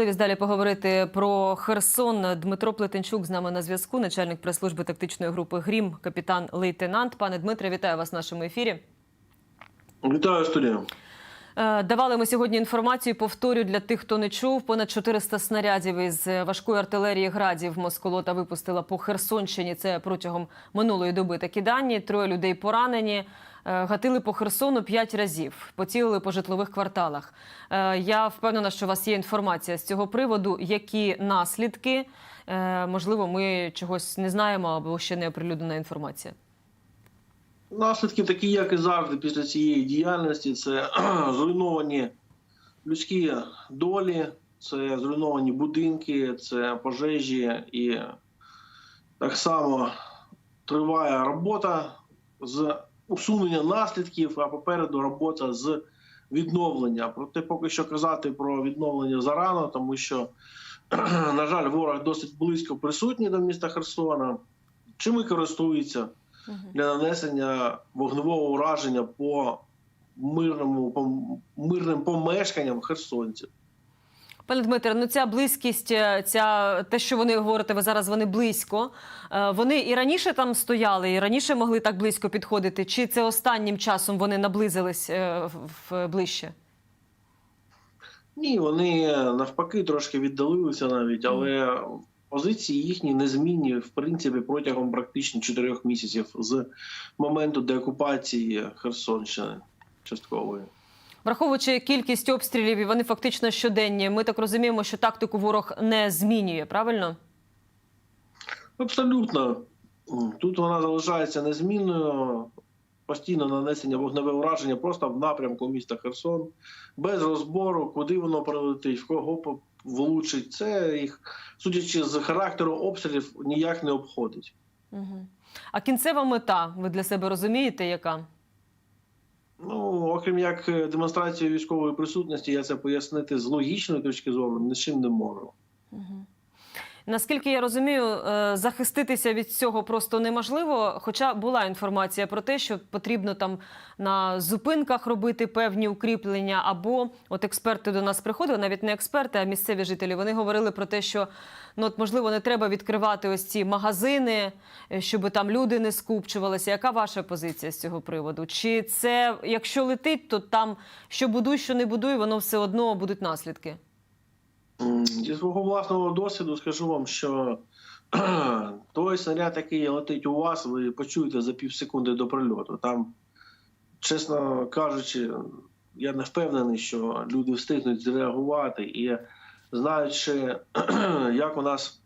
Можливість далі поговорити про Херсон. Дмитро Плетенчук з нами на зв'язку, начальник прес-служби тактичної групи Грім, капітан лейтенант. Пане Дмитре, вітаю вас в нашому ефірі. Вітаю студію. Е, Давали ми сьогодні інформацію. Повторю для тих, хто не чув. Понад 400 снарядів із важкої артилерії градів Москолота випустила по Херсонщині. Це протягом минулої доби такі дані. Троє людей поранені. Е, Гатили по Херсону п'ять разів, поцілили по житлових кварталах. Е, Я впевнена, що у вас є інформація з цього приводу. Які наслідки? Е, Можливо, ми чогось не знаємо або ще не оприлюднена інформація. Наслідки такі, як і завжди, після цієї діяльності, це зруйновані людські долі, це зруйновані будинки, це пожежі, і так само триває робота з усунення наслідків, а попереду робота з відновлення. Проте поки що казати про відновлення зарано, тому що, на жаль, ворог досить близько присутній до міста Херсона. Чим і користується для нанесення вогневого ураження по мирному по мирним помешканням херсонців. Пане Дмитре, ну ця близькість, е, ця те, що вони говорите, ви зараз вони близько. Е, Вони і раніше там стояли, і раніше могли так близько підходити. Чи це останнім часом вони наблизились е, в- ближче? Ні, вони навпаки трошки віддалилися навіть, але позиції їхні незмінні в принципі протягом практично чотирьох місяців з моменту деокупації Херсонщини часткової. Враховуючи кількість обстрілів, і вони фактично щоденні. Ми так розуміємо, що тактику ворог не змінює, правильно? Абсолютно. Тут вона залишається незмінною. Постійно нанесення вогневе ураження просто в напрямку міста Херсон, без розбору, куди воно прилетить, в кого влучить. Це їх, судячи з характеру обстрілів, ніяк не обходить. Угу. А кінцева мета, ви для себе розумієте, яка? Ну, окрім як е, демонстрації військової присутності, я це пояснити з логічної точки зору нічим не можу. Угу. Наскільки я розумію, е, захиститися від цього просто неможливо. Хоча була інформація про те, що потрібно там на зупинках робити певні укріплення, або от експерти до нас приходили, навіть не експерти, а місцеві жителі. Вони говорили про те, що ну от можливо не треба відкривати ось ці магазини, е, щоб там люди не скупчувалися. Яка ваша позиція з цього приводу? Чи це якщо летить, то там що будуй, що не будуй, воно все одно будуть наслідки? Зі свого власного досвіду скажу вам, що той снаряд, який летить у вас, ви почуєте за пів секунди до прильоту. Там, чесно кажучи, я не впевнений, що люди встигнуть зреагувати. І знаючи, як у нас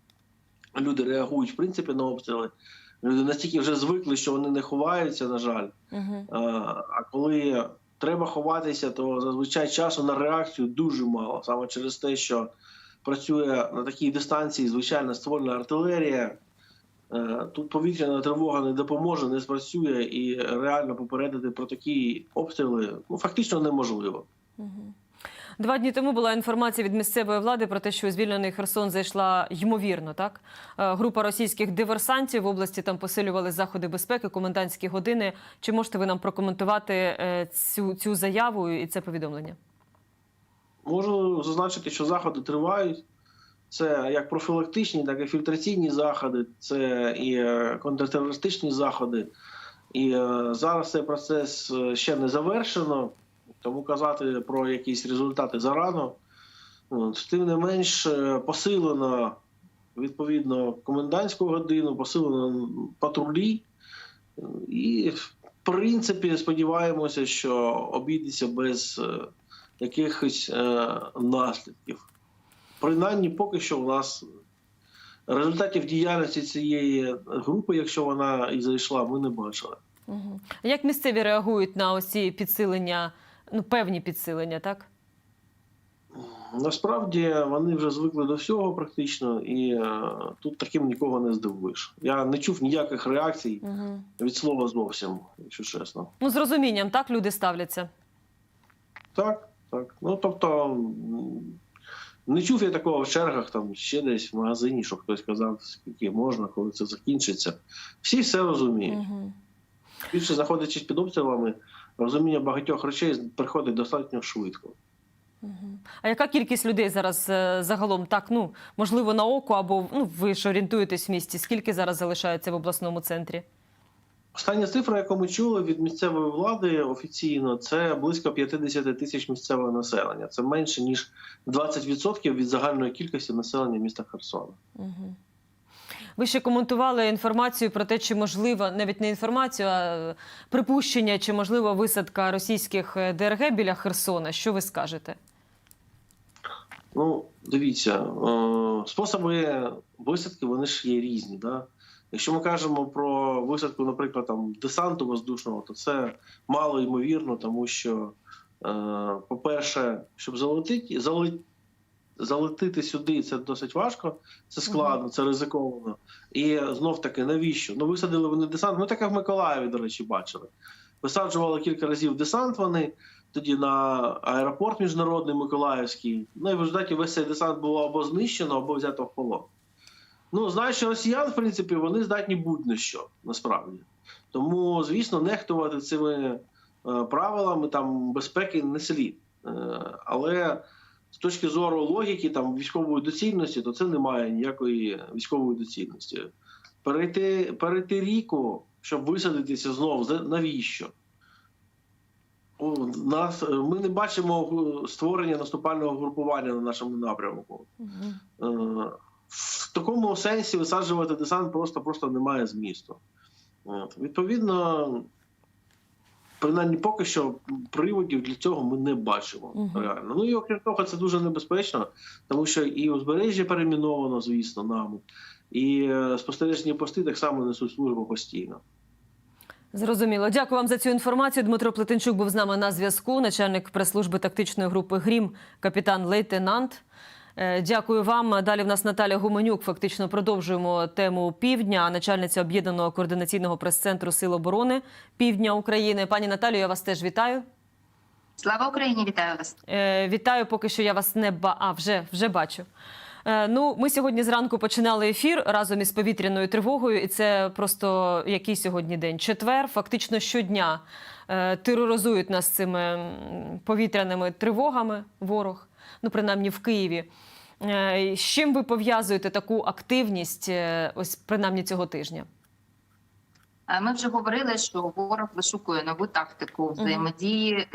люди реагують в принципі на обстріли, люди настільки вже звикли, що вони не ховаються, на жаль. Угу. А, А коли треба ховатися, то зазвичай часу на реакцію дуже мало. Саме через те, що працює на такій дистанції звичайна ствольна артилерія. Е, Тут повітряна тривога не допоможе, не спрацює і реально попередити про такі обстріли ну, фактично неможливо. Два дні тому була інформація від місцевої влади про те, що звільнений Херсон зайшла ймовірно. Так Е, група російських диверсантів в області там посилювали заходи безпеки, комендантські години. Чи можете ви нам прокоментувати е, цю, цю заяву і це повідомлення? Можу зазначити, що заходи тривають. Це як профілактичні, так і фільтраційні заходи, це і е, контртерористичні заходи. І зараз цей процес ще не завершено, тому казати про якісь результати зарано. Тим не менш, е, посилено відповідно комендантську годину, посилено патрулі. І, в принципі, сподіваємося, що обійдеться без е, якихось е, наслідків. Принаймні, поки що у нас результатів діяльності цієї групи, якщо вона і зайшла, ми не бачили. Як місцеві реагують на ось ці підсилення, ну певні підсилення, так? Насправді вони вже звикли до всього практично, і е, тут таким нікого не здивуєш. Я не чув ніяких реакцій Угу. від слова зовсім, якщо чесно. Ну з розумінням, так люди ставляться. Так, так. Ну тобто не чув я такого в чергах, там ще десь в магазині, що хтось казав, скільки можна, коли це закінчиться. Всі все розуміють. Угу. Більше знаходячись під обстрілами, розуміння багатьох речей приходить достатньо швидко. А яка кількість людей зараз е, загалом так, ну можливо, на око або ну ви ж орієнтуєтесь в місті? Скільки зараз залишається в обласному центрі? Остання цифра, яку ми чули від місцевої влади офіційно, це близько 50 тисяч місцевого населення. Це менше ніж 20% від загальної кількості населення міста Херсона. Угу. Ви ще коментували інформацію про те, чи можливо, навіть не інформацію, а е, припущення, чи можливо висадка російських е, ДРГ біля Херсона. Що ви скажете? Ну, дивіться, е, способи висадки вони ж є різні. Да? Якщо ми кажемо про висадку, наприклад, там десанту воздушного, то це мало ймовірно, тому що, по-перше, щоб залетити, залетіти, залетити сюди це досить важко, це складно, це ризиковано. І знов таки, навіщо? Ну, висадили вони десант. Ми таке в Миколаєві, до речі, бачили. Висаджували кілька разів десант вони тоді на аеропорт міжнародний Миколаївський. Ну і в результаті весь цей десант було або знищено, або взято в полон. Ну, знаючи росіян, в принципі, вони здатні будь-на що насправді. Тому, звісно, нехтувати цими е, правилами там безпеки не слід. Е, але з точки зору логіки, там військової доцільності, то це не має ніякої військової доцільності. Перейти, перейти ріку, щоб висадитися знов, навіщо? У нас ми не бачимо створення наступального групування на нашому напрямку. Е, В такому сенсі висаджувати десант просто просто немає змісту. От. Відповідно, принаймні поки що приводів для цього ми не бачимо. Мгм. Реально. Ну і окрім того, це дуже небезпечно, тому що і узбережжя перейменовано, звісно, нами, і е, спостережні пости так само несуть службу постійно. Зрозуміло. Дякую вам за цю інформацію. Дмитро Плетенчук був з нами на зв'язку. Начальник прес-служби тактичної групи Грім, капітан лейтенант. Е, Дякую вам. Далі в нас Наталя Гуменюк. Фактично продовжуємо тему півдня. Начальниця об'єднаного координаційного прес-центру Сил оборони Півдня України. Пані Наталію, я вас теж вітаю. Слава Україні, вітаю вас. Е, вітаю, поки що я вас не ба. А вже, вже бачу. Е, ну, ми сьогодні зранку починали ефір разом із повітряною тривогою, і це просто який сьогодні день? Четвер. Фактично щодня тероризують нас цими повітряними тривогами ворог, ну принаймні в Києві. Е, з чим ви пов'язуєте таку активність, е, ось принаймні цього тижня? Е, Ми вже говорили, що ворог вишукує нову тактику взаємодії,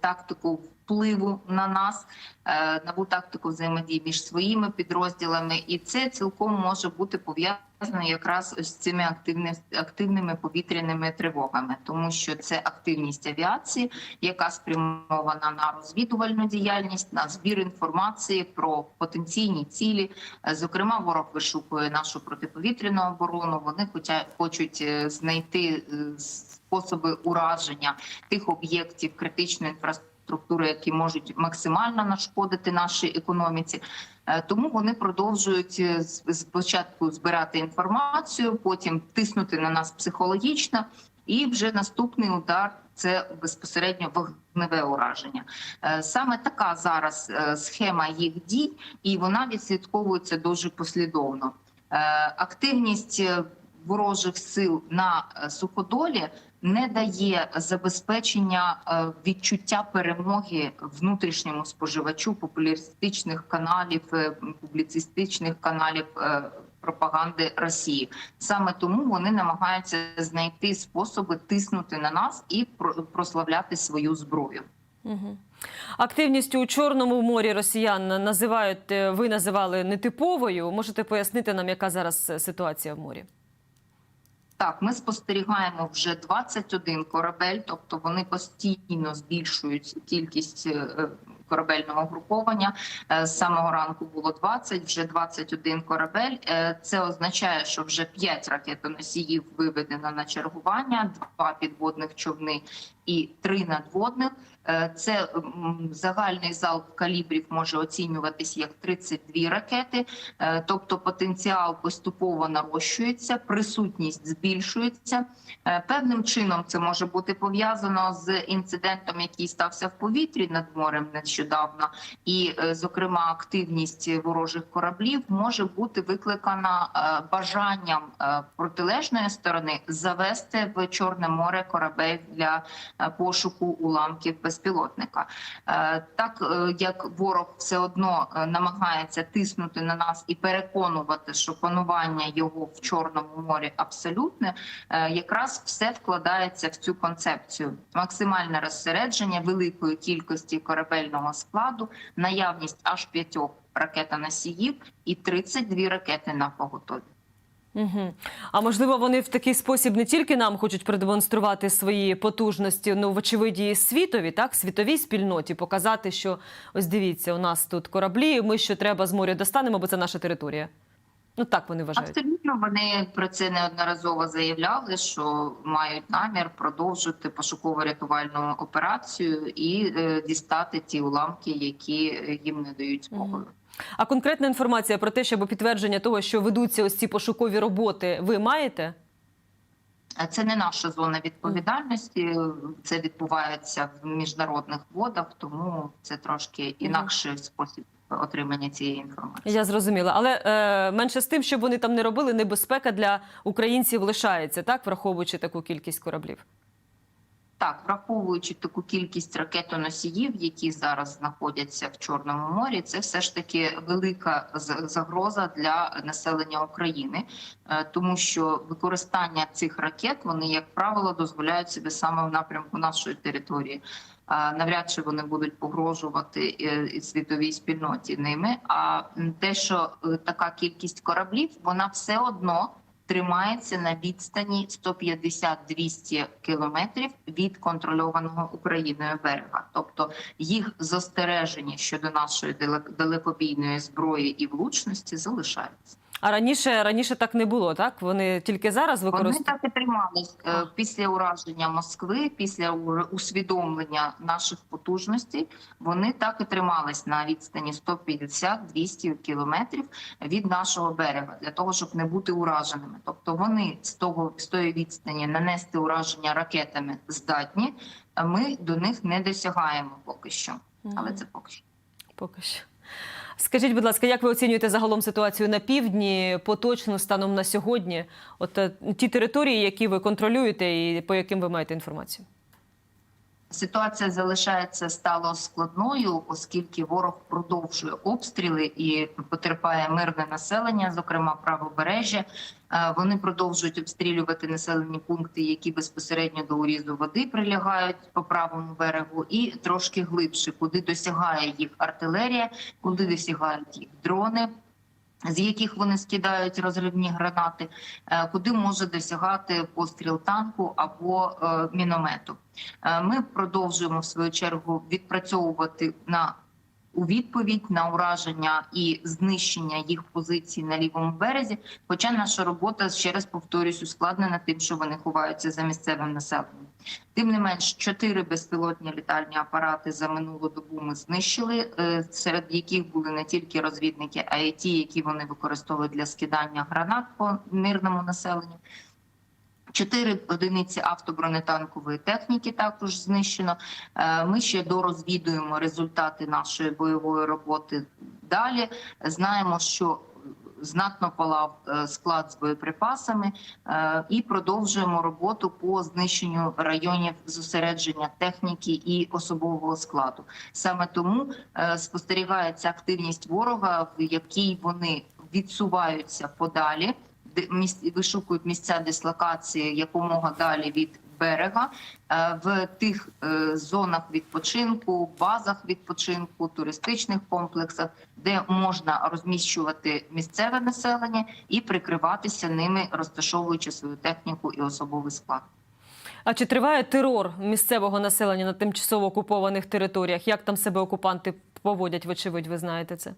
тактику впливу на нас, е, нову тактику взаємодії між своїми підрозділами, і це цілком може бути пов'язано якраз з цими активними активними повітряними тривогами, тому що це активність авіації, яка спрямована на розвідувальну діяльність, на збір інформації про потенційні цілі. Е, Зокрема, ворог вишукує нашу протиповітряну оборону. Вони хочуть е, знайти способи ураження тих об'єктів критичної інфраструктури, які можуть максимально нашкодити нашій економіці. Е, Тому вони продовжують е, спочатку збирати інформацію, потім тиснути на нас психологічно, і вже наступний удар це безпосередньо вогневе ураження. Е, Саме така зараз схема їх дій, і вона відслідковується дуже послідовно. Активність ворожих сил на суходолі не дає забезпечення е, відчуття перемоги внутрішньому споживачу популістичних каналів, е, публіцистичних каналів е, пропаганди Росії. Саме тому вони намагаються знайти способи тиснути на нас і про- прославляти свою зброю. Активністю у Чорному морі росіян називають, ви називали нетиповою. Можете пояснити нам, яка зараз ситуація в морі? Так, ми спостерігаємо вже 21 корабель, тобто вони постійно збільшують кількість е, корабельного груповання. Е, З самого ранку було 20, вже 21 корабель. Е, Це означає, що вже 5 ракетоносіїв виведено на чергування, 2 підводних човни і 3 надводних. Е, Це загальний залп калібрів може оцінюватись як 32 ракети. Тобто потенціал поступово нарощується, присутність збільшується. Певним чином це може бути пов'язано з інцидентом, який стався в повітрі над морем нещодавно, і, е, зокрема, активність ворожих кораблів може бути викликана е, бажанням е, протилежної сторони завести в Чорне море корабель для пошуку уламків безпілотника. Так як ворог все одно намагається тиснути на нас і переконувати, що панування його в Чорному морі абсолютне, якраз все вкладається в цю концепцію: максимальне розсередження великої кількості корабельного складу, наявність аж п'ятьох ракетоносіїв і 32 ракети на поготові. Угу. А можливо, вони в такий спосіб не тільки нам хочуть продемонструвати свої потужності, ну вочевиді світові, так світовій спільноті, показати, що ось дивіться, у нас тут кораблі. Ми що треба з моря достанемо, бо це наша територія. Ну так вони вважають. Абсолютно вони про це неодноразово заявляли, що мають намір продовжити пошуково-рятувальну операцію і е, дістати ті уламки, які е, їм не дають спокою. А конкретна інформація про те, щоб підтвердження того, що ведуться ось ці пошукові роботи, ви маєте? Це не наша зона відповідальності. Це відбувається в міжнародних водах, тому це трошки інакший спосіб отримання цієї інформації. Я зрозуміла, але е, менше з тим, щоб вони там не робили, небезпека для українців лишається, так враховуючи таку кількість кораблів. Так, враховуючи таку кількість ракетоносіїв, які зараз знаходяться в Чорному морі, це все ж таки велика загроза для населення України, е, тому що використання цих ракет вони, як правило, дозволяють собі саме в напрямку нашої території. А Навряд чи вони будуть погрожувати е, світовій спільноті ними. А те, що е, така кількість кораблів, вона все одно тримається на відстані 150-200 кілометрів від контрольованого Україною берега. Тобто їх застереження щодо нашої далек- далекобійної зброї і влучності залишаються. А раніше раніше так не було, так? Вони тільки зараз Вони так і тримались Е, після ураження Москви, після усвідомлення наших потужностей. Вони так і тримались на відстані 150-200 кілометрів від нашого берега для того, щоб не бути ураженими. Тобто вони з того з тої відстані нанести ураження ракетами здатні. Ми до них не досягаємо поки що, але це поки що. Поки що. Скажіть, будь ласка, як ви оцінюєте загалом ситуацію на півдні, поточно станом на сьогодні? От е, ті території, які ви контролюєте, і по яким ви маєте інформацію? Ситуація залишається стало складною, оскільки ворог продовжує обстріли і потерпає мирне населення, зокрема правобережжя. Е, Вони продовжують обстрілювати населені пункти, які безпосередньо до урізу води прилягають по правому берегу, і трошки глибше, куди досягає їх артилерія, куди досягають їх дрони. З яких вони скидають розривні гранати, е, куди може досягати постріл танку або е, міномету. Е, Ми продовжуємо в свою чергу відпрацьовувати на у відповідь на ураження і знищення їх позицій на лівому березі. Хоча наша робота ще раз повторюсь ускладнена тим, що вони ховаються за місцевим населенням. Тим не менш, чотири безпілотні літальні апарати за минулу добу ми знищили, е, серед яких були не тільки розвідники, а й ті, які вони використовують для скидання гранат по мирному населенню. Чотири одиниці автобронетанкової техніки також знищено. Е, Ми ще дорозвідуємо результати нашої бойової роботи далі. Знаємо, що знатно палав е, склад з боєприпасами, е, і продовжуємо роботу по знищенню районів зосередження техніки і особового складу. Саме тому е, спостерігається активність ворога, в якій вони відсуваються подалі вишукують місця дислокації якомога далі від берега е, в тих е, зонах відпочинку, базах відпочинку, туристичних комплексах, де можна розміщувати місцеве населення і прикриватися ними, розташовуючи свою техніку і особовий склад. А чи триває терор місцевого населення на тимчасово окупованих територіях? Як там себе окупанти поводять? Вочевидь, ви знаєте це?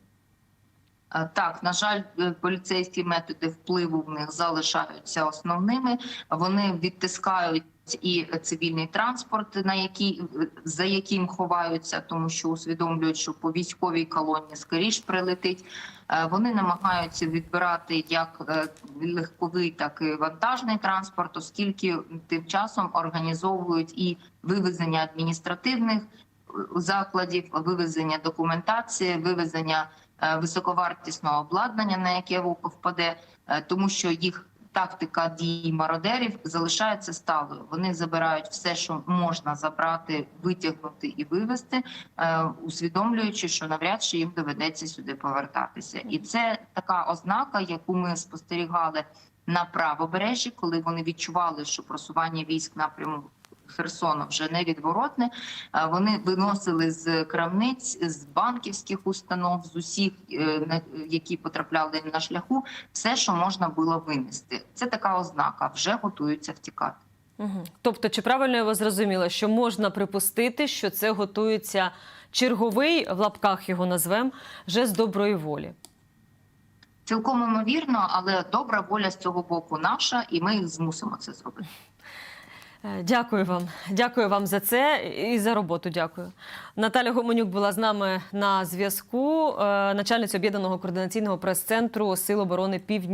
Е, Так, на жаль, е, поліцейські методи впливу в них залишаються основними. Вони відтискають і цивільний транспорт, на який за яким ховаються, тому що усвідомлюють, що по військовій колоні скоріш прилетить. Е, Вони намагаються відбирати як е, легковий, так і вантажний транспорт, оскільки тим часом організовують і вивезення адміністративних е, закладів, вивезення документації, вивезення е, високовартісного обладнання, на яке вовк впаде, е, тому що їх тактика дій мародерів залишається сталою. Вони забирають все, що можна забрати, витягнути і вивезти, е, усвідомлюючи, що навряд чи їм доведеться сюди повертатися. І це така ознака, яку ми спостерігали на правобережжі, коли вони відчували, що просування військ напряму Херсона вже невідворотне. Вони виносили з крамниць, з банківських установ, з усіх, е, які потрапляли їм на шляху, все, що можна було винести. Це така ознака, вже готуються втікати. Угу. Тобто, чи правильно я вас зрозуміла, що можна припустити, що це готується черговий, в лапках його назвемо, жест доброї волі? Цілком ймовірно, але добра воля з цього боку наша, і ми їх змусимо це зробити. Е, Дякую вам. Дякую вам за це і за роботу. Дякую. Наталя Гомонюк була з нами на зв'язку, е, начальниця об'єднаного координаційного прес-центру Сил оборони Півдня.